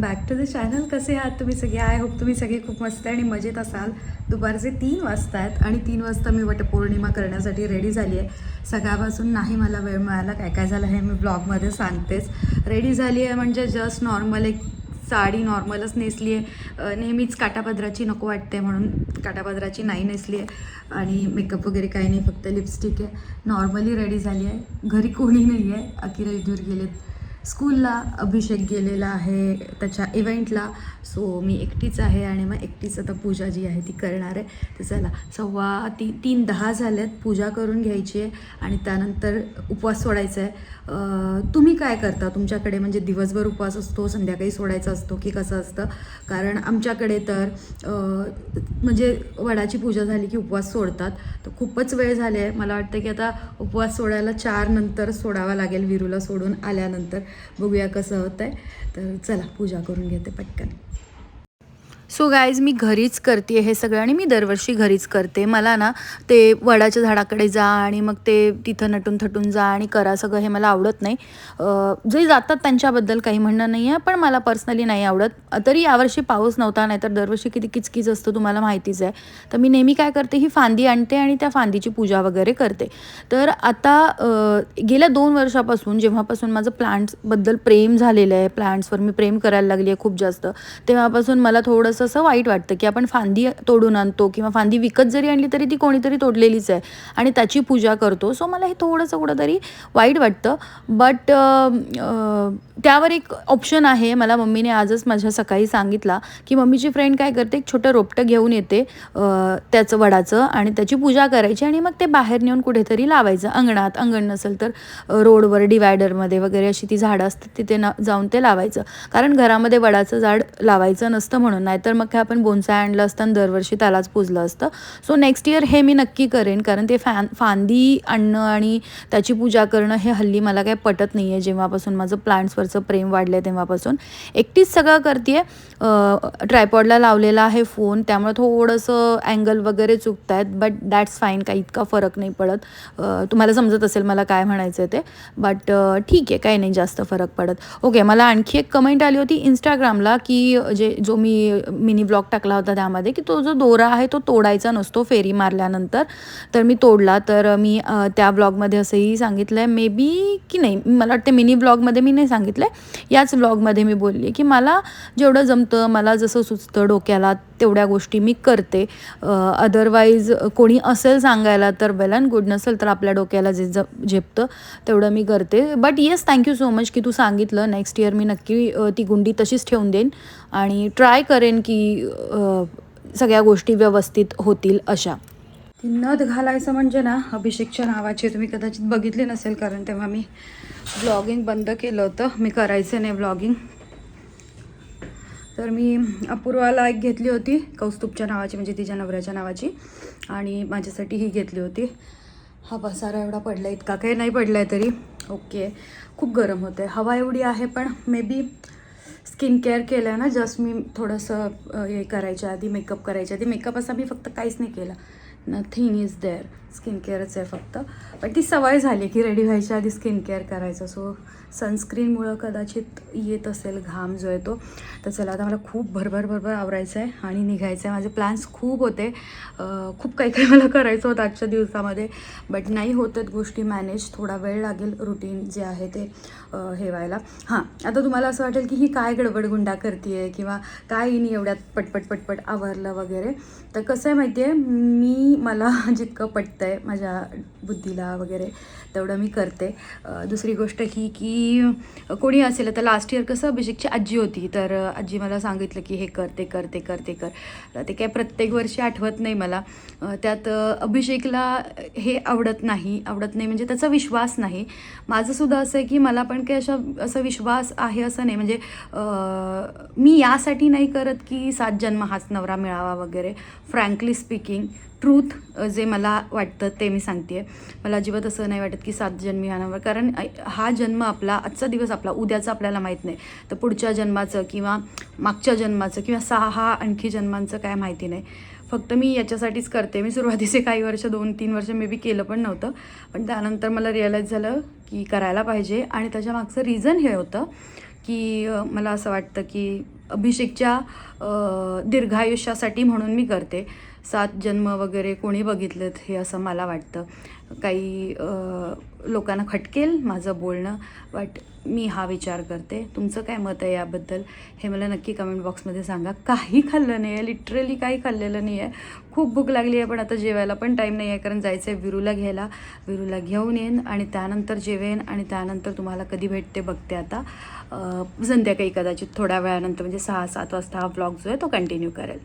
Back तर ते channel. कसे आहात तुम्ही सगळे? आय होप तुम्ही सगळे खूप मस्त आणि मजेत असाल. दुपारचे तीन वाजता आहेत आणि तीन वाजता मी वटपौर्णिमा करण्यासाठी रेडी झाली आहे. सकाळपासून नाही मला वेळ मिळाला. काय काय झालं हे मी ब्लॉगमध्ये सांगतेच. रेडी झाली आहे म्हणजे जस्ट नॉर्मल एक साडी नॉर्मलच नेसली आहे. नेहमीच काटापदराची नको वाटते म्हणून काटापदराची नाही नेसली आहे. आणि मेकअप वगैरे काही नाही फक्त लिपस्टिक आहे. नॉर्मली रेडी झाली आहे. घरी कोणी नाही आहे अकिरा दूर गेलेत. स्कूलला अभिषेक गेलेला आहे त्याच्या इव्हेंटला सो मी एकटीच आहे आणि मग एकटीच आता पूजा जी आहे ती करणार आहे. तर चला सव्वा ती तीन दहा झाल्यात पूजा करून घ्यायची आहे. आणि त्यानंतर उपवास सोडायचा आहे. तुम्ही काय करता? तुमच्याकडे म्हणजे दिवसभर उपवास असतो संध्याकाळी सोडायचा असतो की कसं असतं? कारण आमच्याकडे तर म्हणजे वडाची पूजा झाली की उपवास सोडतात. तर खूपच वेळ झाले आहे. मला वाटतं की आता उपवास सोडायला चार नंतर सोडावा लागेल विरूला सोडून आल्यानंतर. बघूया कसं होतं आहे तर चला पूजा करून घेते पटकन. सो गायज मी घरीच करते हे सगळं आणि मी दरवर्षी घरीच करते. मला ना ते वडाच्या झाडाकडे जा आणि मग ते तिथं नटून थटून जा आणि करा सगळं हे मला आवडत नाही. जे जातात त्यांच्याबद्दल काही म्हणणं नाही आहे पण मला पर्सनली नाही आवडत. तरी यावर्षी पाऊस नव्हता नाही तर दरवर्षी किती किचकीच असतं तुम्हाला माहितीच आहे. तर मी नेहमी काय करते ही फांदी आणते आणि त्या फांदीची पूजा वगैरे करते. तर आता गेल्या दोन वर्षापासून जेव्हापासून माझं प्लांट्सबद्दल प्रेम झालेलं आहे प्लांट्सवर मी प्रेम करायला लागली आहे खूप जास्त तेव्हापासून मला थोडंसं असं वाईट वाटतं की आपण फांदी तोडून आणतो किंवा फांदी विकत जरी आणली तरी ती कोणीतरी तोडलेलीच आहे आणि त्याची पूजा करतो. सो मला हे थोडंसं कुठंतरी वाईट वाटतं. बट त्यावर एक ऑप्शन आहे. मला मम्मीने आजच माझ्या सकाळी सांगितला की मम्मीची फ्रेंड काय करते? एक छोटं रोपटं घेऊन येते त्याचं वडाचं आणि त्याची पूजा करायची आणि मग ते बाहेर नेऊन कुठेतरी लावायचं. अंगणात अंगण नसेल तर रोडवर डिवायडरमध्ये वगैरे अशी ती झाडं असतात तिथे ना जाऊन ते लावायचं. कारण घरामध्ये वडाचं झाड लावायचं नसतं म्हणून. नाहीतर मग काय आपण बोनसाय आणलं असतं आणि दरवर्षी त्यालाच पूजलं असतं. सो नेक्स्ट इयर हे मी नक्की करेन. कारण ते फॅन फांदी आणणं आणि त्याची पूजा करणं हे हल्ली मला काही पटत नाही आहे जेव्हापासून माझं प्लांट्सवरचं प्रेम वाढलं आहे तेव्हापासून. एकटीच सगळं करते ट्रायपॉडला लावलेला आहे फोन. त्यामुळे थोडंसं अँगल वगैरे चुकत आहेत बट दॅट्स फाईन काही इतका फरक नाही पडत. तुम्हाला समजत असेल मला काय म्हणायचं आहे ते बट ठीक आहे. काही नाही. जास्त फरक पडत. ओके मला आणखी एक कमेंट आली होती इंस्टाग्रामला की जे जो मी मिनी ब्लॉग टाकला होता त्यामध्ये की तो जो दोरा आहे तो तोडायचा नसतो फेरी मारल्यानंतर. तर मी तोडला. तर मी त्या ब्लॉगमध्ये असंही सांगितलं आहे मे बी की नाही? मला वाटते मिनी ब्लॉगमध्ये मी नाही सांगितलं आहे याच ब्लॉगमध्ये मी बोलली की मला जेवढं जमतं मला जसं सुचतं डोक्याला तेवढ्या गोष्टी मी करते. अदरवाईज कोणी असेल सांगायला तर वेल अँड गुड नसेल तर आपल्या डोक्याला जे ज झेपतं तेवढं मी करते. But yes thank you so much की तू सांगितलं. नेक्स्ट इयर मी नक्की ती गुंडी तशीच ठेवून देईन. आणि ट्राय करेन की सगळ्या गोष्टी व्यवस्थित होतील अशा. ती नथ घालायचं म्हणजे ना अभिषेकच्या नावाची तुम्ही कदाचित बघितली नसेल कारण तेव्हा मी ब्लॉगिंग बंद केलं होतं. मी करायचं नाही ब्लॉगिंग तर मी अपूर्वाला एक घेतली होती कौस्तुभच्या नावाची म्हणजे तिच्या नवऱ्याच्या नावाची. आणि माझ्यासाठी ही घेतली होती. हा पसारा एवढा पडला इतका काही नाही पडला आहे तरी. ओके. खूप गरम होतं आहे हवा एवढी आहे पण मे बी स्किन केअर केलं आहे ना जस्ट मी थोडंसं हे करायच्या आधी मेकअप करायच्या आधी. मेकअप असा मी फक्त काहीच नाही केला. नथिंग इज देअर स्किन केअरच आहे फक्त. पण ती सवय झाली की रेडी व्हायच्या आधी स्किन केअर करायचं. सो सनस्क्रीनमुळं कदाचित येत असेल घाम जो आहे तो. तर चला आता मला खूप भरभर भरभर आवरायचं आहे आणि निघायचं आहे. माझे प्लॅन्स खूप होते. खूप काही काही मला करायचं होतं आजच्या दिवसामध्ये. बट नाही होत आहेत गोष्टी मॅनेज थोडा वेळ लागेल रुटीन जे आहे ते हे व्हायला हां आता तुम्हाला असं वाटेल की ही काय गडबडगुंडा करते आहे किंवा काय नाही एवढ्यात पटपट पटपट आवरलं वगैरे. तर कसं आहे माहिती आहे मी मला जितकं पटतं आहे माझ्या बुद्धीला वगैरे तेवढं मी करते. दुसरी गोष्ट ही की कोणी असेल आता लास्ट इयर कसं अभिषेकची आजी होती तर आजी मला सांगितलं की हे कर ते कर ते कर ते कर. ते काय प्रत्येक वर्षी आठवत नाही मला. त्यात अभिषेकला हे आवडत नाही आवडत नाही म्हणजे त्याचा विश्वास नाही. माझंसुद्धा असं आहे की मला पण काही अशा असा विश्वास आहे असं नाही. म्हणजे मी यासाठी नाही करत की सात जन्म हाच नवरा मिळावा वगैरे फ्रँकली स्पीकिंग ट्रूथ जे मला वाटतं ते मी सांगते मला अजिबात असं नाही वाटत की सात जन्मी हा कारण हा जन्म आपला आजचा दिवस आपला उद्याचा आपल्याला माहीत नाही. तर पुढच्या जन्माचं किंवा मागच्या जन्माचं किंवा सहा हा आणखी जन्मांचं काय माहिती नाही. फक्त मी याच्यासाठीच करते. मी सुरुवातीचे काही वर्ष दोन तीन वर्ष मे बी केलं पण नव्हतं. पण त्यानंतर मला रिअलाईज झालं की करायला पाहिजे. आणि त्याच्या मागचं रिझन हे होतं की मला असं वाटतं की अभिषेकच्या दीर्घायुष्यासाठी म्हणून मी करते. सात जन्म वगैरे कोणी बघितलेत हे असं मला वाटतं. काही लोकांना खटकेल माझं बोलणं बट मी हा विचार करते. तुमचं काय मत आहे याबद्दल? हे मला नक्की कमेंट बॉक्समध्ये सांगा. काही खाल्लं नाही आहे लिटरली काही खाल्लेलं नाही आहे खूप भूक लागली आहे पण आता जेवायला पण टाईम नाही आहे कारण जायचं आहे विरूला घ्यायला. विरूला घेऊन येईन आणि त्यानंतर जेवेन आणि त्यानंतर तुम्हाला कधी भेटते बघते आता. संध्याकाळी कदाचित थोड्या वेळानंतर म्हणजे म्हणजे सहा सात वाजता हा ब्लॉग जो आहे तो कंटिन्यू करेल.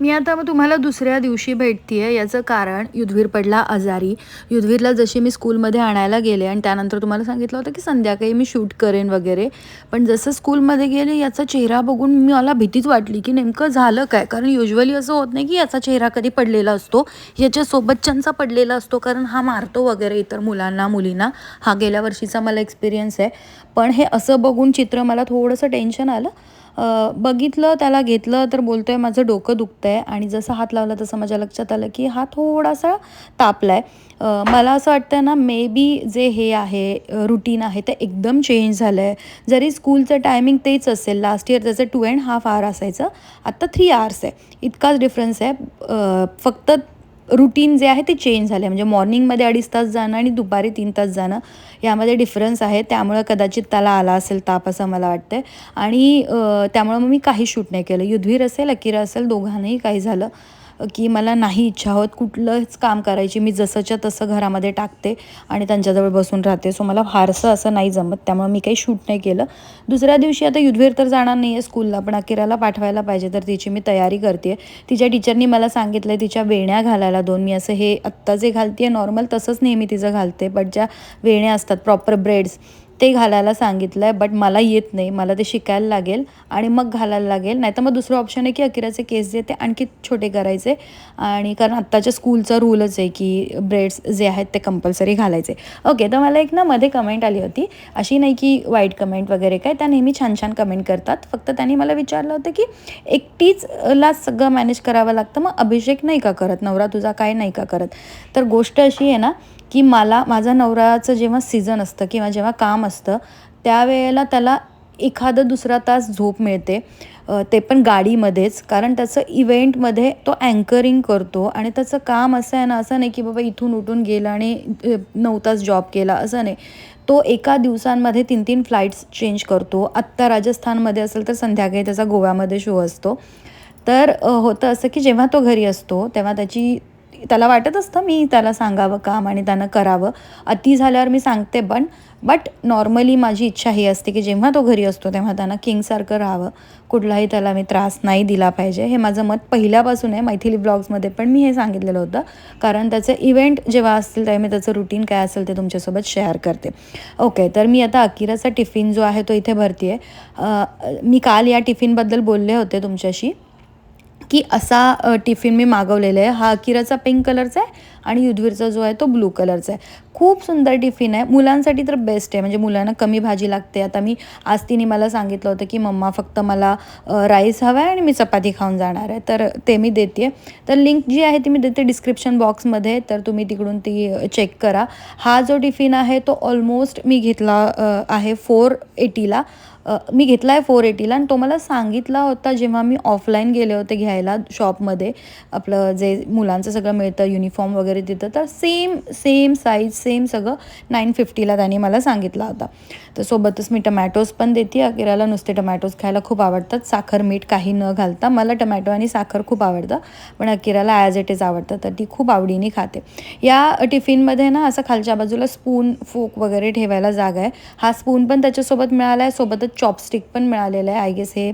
मी आता मग तुम्हाला दुसऱ्या दिवशी भेटते आहे याचं कारण युद्धवीर पडला आजारी. युद्धवीरला जशी मी स्कूलमध्ये आणायला गेले आणि त्यानंतर तुम्हाला सांगितलं होतं की संध्याकाळी मी शूट करेन वगैरे पण जसं स्कूलमध्ये गेले याचा चेहरा बघून मी मला भीतीच वाटली की नेमकं झालं काय? कारण युजली असं होत नाही की याचा चेहरा कधी पडलेला असतो याच्यासोबतच्यांचा पडलेला असतो कारण हा मारतो वगैरे इतर मुलांना मुलींना. हा गेल्या वर्षीचा मला एक्सपिरियन्स आहे. पण हे असं बघून चित्र मला थोडंसं टेन्शन आलं. बघितलं त्याला घेतलं तर बोलतो आहे माझं डोकं दुखतं आहे आणि जसं हात लावला तसं माझ्या लक्षात आलं की हा थोडासा तापला आहे मला असं वाटतं ना मे बी जे हे आहे रुटीन आहे ते एकदम चेंज झालं आहे जरी स्कूलचं टायमिंग तेच असेल लास्ट इयर त्याचं टू अँड हाफ आवर असायचं आत्ता थ्री आवर्स आहे. इतकाच डिफरन्स आहे. फक्त रुटीन जे आहे ते चेंज झालं आहे म्हणजे मॉर्निंगमध्ये अडीच तास जाणं आणि दुपारी तीन तास जाणं यामध्ये डिफरन्स आहे. त्यामुळं कदाचित त्याला आला असेल ताप असं मला वाटतं आणि त्यामुळं मग मी काही शूट नाही केलं. युद्धवीर असेल अकिरा असेल दोघांनाही काही झालं. की मला नाही इच्छा होत कुठलंच काम करायची. मी जसंच्या तसं घरामध्ये टाकते आणि त्यांच्याजवळ बसून राहते. सो मला फारसं असं नाही जमत. त्यामुळे मी काही शूट नाही केलं. दुसऱ्या दिवशी आता युद्धवीर तर जाणार नाही आहे स्कूलला पण अकिराला पाठवायला पाहिजे. तर तिची मी तयारी करते तिच्या टीचरनी मला सांगितलं आहे तिच्या वेण्या घालायला दोन. मी असं हे आत्ता जे घालते नॉर्मल तसंच नेहमी तिचं घालते. बट ज्या वेण्या असतात प्रॉपर ब्रेड्स ते घालायला सांगितलं आहे बट मला येत नाही. मला ते शिकायला लागेल आणि मग घालायला लागेल. नाही तर मग दुसरं ऑप्शन आहे की अकिराचे केस जे ते आणखी छोटे करायचे. आणि कारण आत्ताच्या स्कूलचा रूलच आहे की ब्रेड्स जे आहेत ते कंपल्सरी घालायचे. ओके तर मला एक ना मध्ये कमेंट आली होती. अशी नाही की वाईट कमेंट वगैरे काय. त्या नेहमी छान छान कमेंट करतात. फक्त त्यांनी मला विचारलं होतं की एकटीच ला सगळं मॅनेज करावं लागतं. मग अभिषेक नाही का करत? नवरा तुझा काय नाही का करत? तर गोष्ट अशी आहे ना की मला माझा नवराचं जेव्हा सीझन असतं किंवा जेव्हा काम असतं त्यावेळेला त्याला एखादा दुसरा तास झोप मिळते. ते पण गाडीमध्येच कारण त्याचं इव्हेंटमध्ये तो अँकरिंग करतो आणि त्याचं काम असं आहे ना असं नाही की बाबा इथून उठून गेला आणि नऊ तास जॉब केला असं नाही. तो एका दिवसांमध्ये तीन तीन फ्लाईट्स चेंज करतो. आत्ता राजस्थानमध्ये असेल तर संध्याकाळी त्याचा गोव्यामध्ये शो असतो. तर होतं असं की जेव्हा तो घरी असतो तेव्हा त्याची त्याला वाटत असतं मी त्याला सांगावं काम आणि त्यानं करावं. अति झाल्यावर मी सांगते पण बट नॉर्मली माझी इच्छा ही असते की जेव्हा तो घरी असतो तेव्हा त्यानं किंगसारखं राहावं. कुठलाही त्याला मी त्रास नाही दिला पाहिजे. हे माझं मत पहिल्यापासून आहे मैथिली ब्लॉग्समध्ये पण मी हे सांगितलेलं होतं. कारण त्याचे इव्हेंट जेव्हा असतील तेव्हा मी त्याचं रुटीन काय असेल ते तुमच्यासोबत शेअर करते. ओके तर मी आता अकिराचा टिफिन जो आहे तो इथे भरते आहे मी काल या टिफिनबद्दल बोलले होते तुमच्याशी. की असा टिफिन मी मागवलेला आहे. हा अकिराचा पिंक कलरचा आहे आणि युधवीरचा जो आहे तो ब्लू कलरचा आहे. खूप सुंदर टिफिन आहे. मुलांसाठी तर बेस्ट आहे. म्हणजे मुलांना कमी भाजी लागते. आता मी आज तिने मला सांगितलं होतं की मम्मा फक्त मला राईस हवा आहे आणि मी चपाती खाऊन जाणार आहे. तर ते मी देते तर लिंक जी आहे ती मी देते डिस्क्रिप्शन बॉक्समध्ये. तर तुम्ही तिकडून ती चेक करा. हा जो टिफिन आहे तो ऑलमोस्ट मी घेतला आहे फोर एटीला. मी घेतला आहे फोर एटीला आणि तो मला सांगितला होता जेव्हा मी ऑफलाईन गेले होते घ्यायला शॉपमध्ये आपलं जे मुलांचं सगळं मिळतं युनिफॉर्म वगैरे तिथं तर सेम सेम साईज सेम सगळं नाईन फिफ्टीला त्यांनी मला सांगितला होता. तर सोबतच मी टमॅटोज पण देते. अकिराला नुसते टमॅटोज खायला खूप आवडतात. साखर मीठ काही न घालता. मला टमॅटो आणि साखर खूप आवडतं. पण अकिराला ॲज इट इज आवडतं तर ती खूप आवडीने खाते. या टिफिनमध्ये ना असं खालच्या बाजूला स्पून फोक वगैरे ठेवायला जागा आहे. हा स्पून पण त्याच्यासोबत मिळाला आहे. सोबतच चॉपस्टिक पण मिळालेलं आहे. आय गेस हे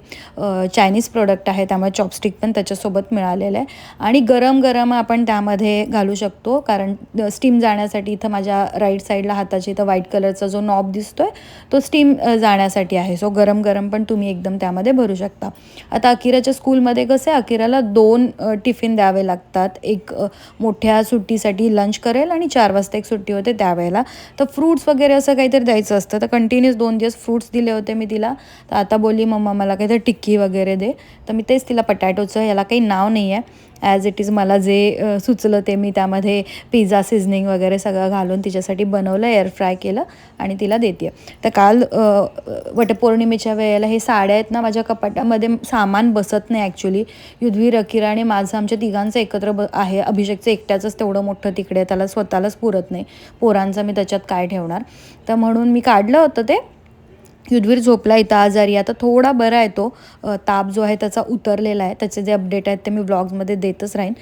चायनीज प्रोडक्ट आहे. त्यामुळे चॉपस्टिक पण त्याच्यासोबत मिळालेलं आहे. आणि गरम गरम आपण त्यामध्ये घालू शकतो. कारण स्टीम जाण्यासाठी इथं माझ्या राईट साईडला हाताची इथं व्हाईट कलरचा जो नॉब दिसतो आहे तो स्टीम जाण्यासाठी आहे. सो गरम गरम पण तुम्ही एकदम त्यामध्ये भरू शकता. आता अकिराच्या स्कूलमध्ये कसं आहे अकिराला दोन टिफिन द्यावे लागतात. एक मोठ्या सुट्टीसाठी लंच करेल आणि चार वाजता एक सुट्टी होते त्यावेळेला. तर फ्रूट्स वगैरे असं काहीतरी द्यायचं असतं. तर कंटिन्युअस दोन दिवस फ्रूट्स दिले होते मी तिला. तर आता बोलली मम्मा मला काहीतरी टिक्की वगैरे दे. तर मी तेच तिला पटॅटोचं याला काही नाव नाही आहे ॲज इट इज मला जे सुचलं ते मी त्यामध्ये पिझ्झा सिझनिंग वगैरे सगळं घालून तिच्यासाठी बनवलं एअर फ्राय केलं आणि तिला देते तर काल वटपौर्णिमेच्या वेळेला हे साड्या आहेत ना माझ्या कपाटामध्ये सामान बसत नाही ॲक्च्युली युद्धवीर अकिरा आणि माझं आमच्या तिघांचं एकत्र ब आहे. अभिषेकचं एकट्याचंच तेवढं मोठं तिकडे आहे, त्याला स्वतःलाच पुरत नाही. पोरांचं मी त्याच्यात काय ठेवणार? तर म्हणून मी काढलं होतं ते. युद्धवीर झोपला इथं आजारी आता थोडा बरा आहे तो. ताप जो आहे त्याचा उतरलेला आहे. त्याचे जे अपडेट आहेत ते मी ब्लॉग्समध्ये देतच राहीन.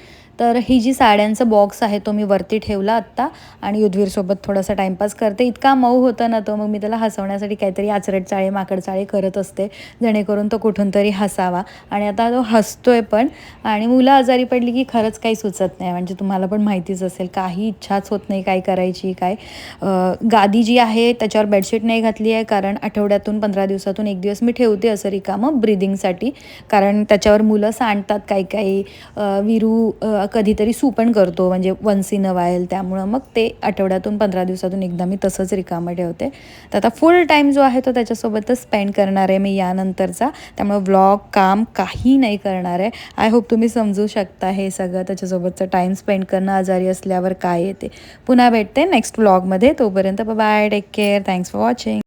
तर ही जी साड्यांचा बॉक्स आहे तो मी वरती ठेवला आत्ता आणि युद्धवीरसोबत थोडासा टाईमपास करते. इतका मऊ होता ना तो मग मी त्याला हसवण्यासाठी काहीतरी आचरट चाळे माकड चाळे करत असते जेणेकरून तो कुठून तरी हसावा. आणि आता तो हसतोय पण आणि मुलं आजारी पडली की खरंच काही सुचत नाही. म्हणजे तुम्हाला पण माहितीच असेल काही इच्छाच होत नाही काय करायची काय. गादी जी आहे त्याच्यावर बेडशीट नाही घातली आहे कारण आठवड्यातून पंधरा दिवसातून एक दिवस मी ठेवते असं रिकामं ब्रिदिंगसाठी कारण त्याच्यावर मुलं सांडतात काही काही विरू कधीतरी सू पण करतो म्हणजे वन्स इन अ वायल त्यामुळं. मग ते आठवड्यातून पंधरा दिवसातून एकदा मी तसंच रिकामं ठेवते. तर आता फुल टाईम जो आहे तो त्याच्यासोबतच स्पेंड करणार आहे मी यानंतरचा. त्यामुळं व्लॉग काम काही नाही करणार आहे. आय होप तुम्ही समजू शकता हे सगळं. त्याच्यासोबतचं टाईम स्पेंड करणं आजारी असल्यावर काय येते. पुन्हा भेटते नेक्स्ट व्लॉगमध्ये तोपर्यंत bye take care thanks for watching